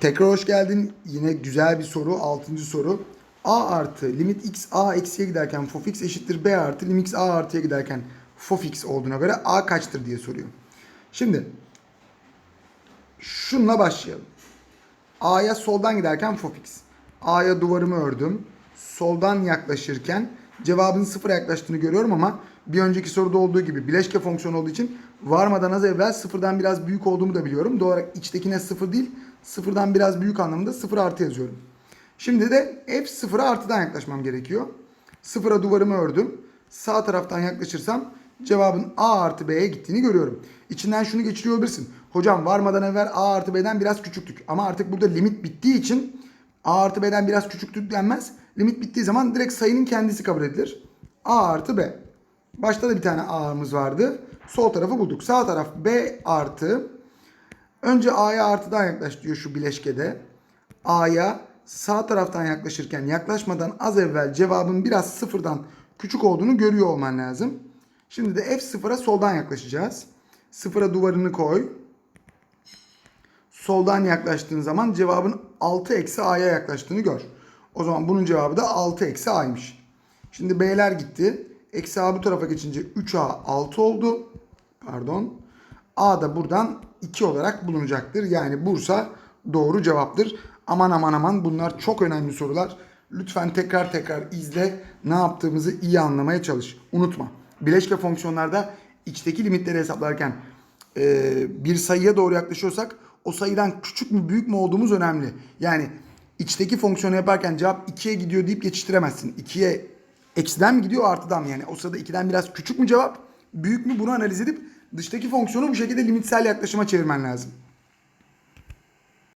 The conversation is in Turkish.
Tekrar hoş geldin. Yine güzel bir soru. Altıncı soru. A artı limit x a eksiye giderken fof x eşittir b artı limit x a artıya giderken fof x olduğuna göre a kaçtır diye soruyor. Şimdi şunla başlayalım. A'ya soldan giderken fof x. A'ya duvarımı ördüm. Soldan yaklaşırken cevabın sıfıra yaklaştığını görüyorum ama bir önceki soruda olduğu gibi bileşke fonksiyonu olduğu için varmadan az evvel sıfırdan biraz büyük olduğumu da biliyorum. Doğal olarak içtekine sıfır değil sıfırdan biraz büyük anlamında sıfır artı yazıyorum. Şimdi de f sıfıra artıdan yaklaşmam gerekiyor. Sıfıra duvarımı ördüm. Sağ taraftan yaklaşırsam cevabın a artı b'ye gittiğini görüyorum. İçinden şunu geçiriyor olabilirsin. Hocam varmadan evvel a artı b'den biraz küçüktük. Ama artık burada limit bittiği için a artı b'den biraz küçüktük denmez. Limit bittiği zaman direkt sayının kendisi kabul edilir. a artı b. Başta da bir tane a'mız vardı. Sol tarafı bulduk. Sağ taraf b artı. Önce a'ya artıdan yaklaş diyor şu bileşkede. a'ya sağ taraftan yaklaşırken yaklaşmadan az evvel cevabın biraz sıfırdan küçük olduğunu görüyor olman lazım. Şimdi de f sıfıra soldan yaklaşacağız. Sıfıra duvarını koy. Soldan yaklaştığın zaman cevabın 6 eksi a'ya yaklaştığını gör. O zaman bunun cevabı da 6 eksi a'ymış. Şimdi b'ler gitti. Eksi a bu tarafa geçince 3a 6 oldu. Pardon. A da buradan 2 olarak bulunacaktır. Yani Bursa doğru cevaptır. Aman aman aman bunlar çok önemli sorular. Lütfen tekrar tekrar izle. Ne yaptığımızı iyi anlamaya çalış. Unutma. Bileşke fonksiyonlarda içteki limitleri hesaplarken bir sayıya doğru yaklaşıyorsak o sayıdan küçük mü büyük mü olduğumuz önemli. Yani içteki fonksiyonu yaparken cevap 2'ye gidiyor deyip geçiştiremezsin. 2'ye eksiden mi gidiyor artıdan mı? Yani o sırada 2'den biraz küçük mü cevap büyük mü bunu analiz edip dıştaki fonksiyonu bu şekilde limitsel yaklaşıma çevirmen lazım.